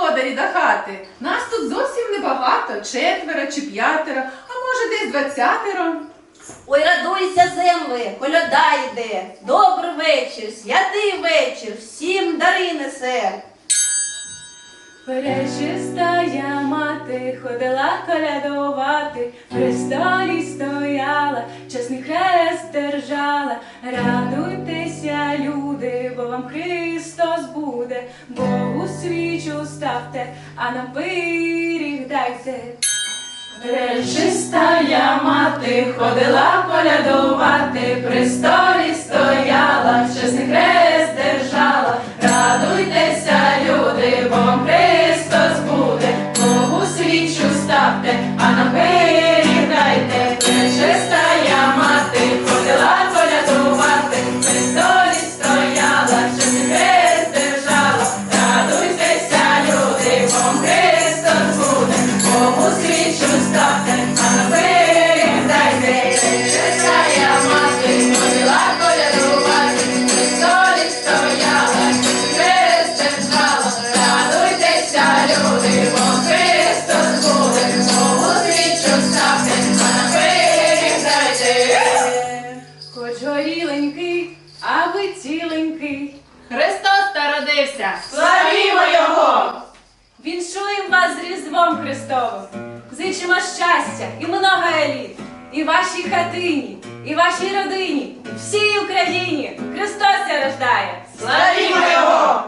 господарі до хати. Нас тут зовсім небагато, четверо чи п'ятеро, а може десь двадцятеро. Ой, радуйся, земле, коляда йде. Добрий вечір, святий вечір, всім дари несе. Пречистая мати ходила колядувати, при столі стояла, чесний хрест держала. Радуйтеся, люди, бо вам Христос буде, Богу свічу ставте, а нам пиріг дайте. Пречистая мати ходила колядувати, при столі стояла, чесний хрест держала. Радуйтеся, люди, бо вам Христос родився. Славімо Його! Віншуємо вас з Різдвом Христовим. Зичимо щастя і много еліт, і вашій хатині, і вашій родині, і всій Україні. Христос рождає! Славімо Його!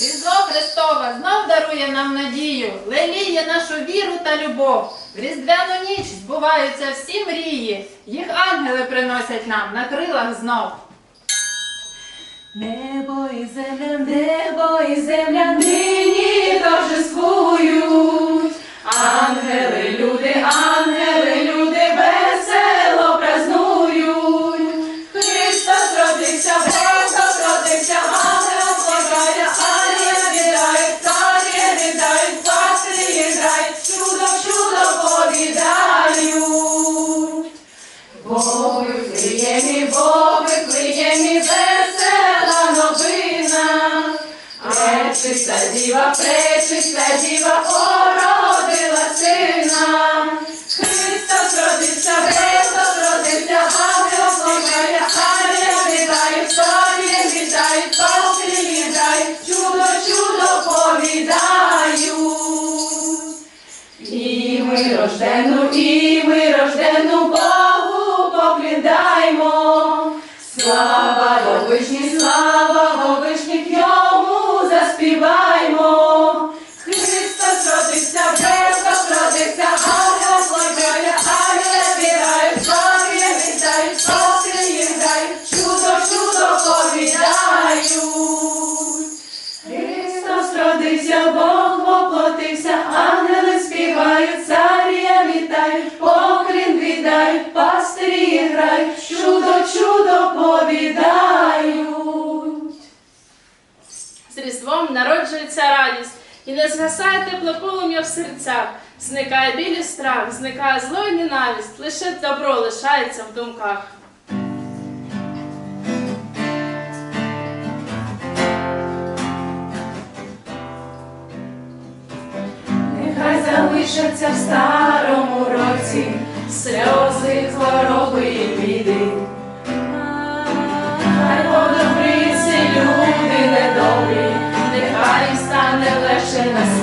Різдво Христове знов дарує нам надію, леліє нашу віру та любов. В різдвяну ніч збуваються всі мрії, їх ангели приносять нам на крилах знов. Небо і земля, небо і земля Пречиста діва, пречиста діва породила сина. Христос родився, Христос родився, ангел славляє, арія вітає, царі вітають, пастирі вітають, чудо, чудо повідають. І ми рождену, і ми рождену Богу поклідаймо. Слава Вовишній, слава заспіваймо. Христос родився, Христос родився, ангел славляє, ангел вітають, славі вітають, славі грають, чудо, чудо повідають. Христос родився, Бог воплотився, ангели співають, царія вітають, поклін віддають, пастирі грають, чудо, чудо повідають. Різдвом народжується радість, і не згасає тепле полум'я в серцях, зникає білі страх, зникає зло і ненависть, лише добро лишається в думках. Нехай залишаться в старому році сльози хвороби. しゃいます。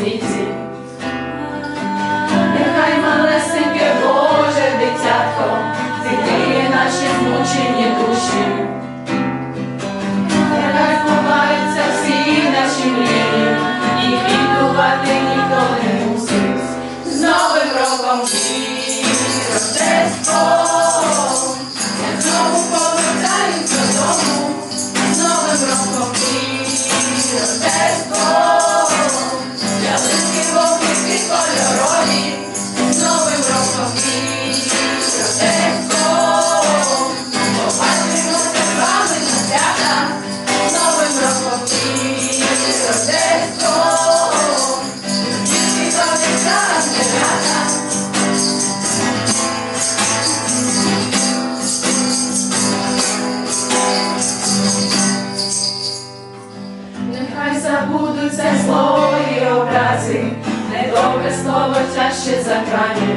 праці, недобре слово чаще за крані.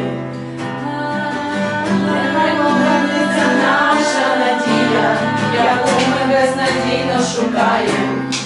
Нехай повернеться наша надія, яку ми безнадійно шукаємо.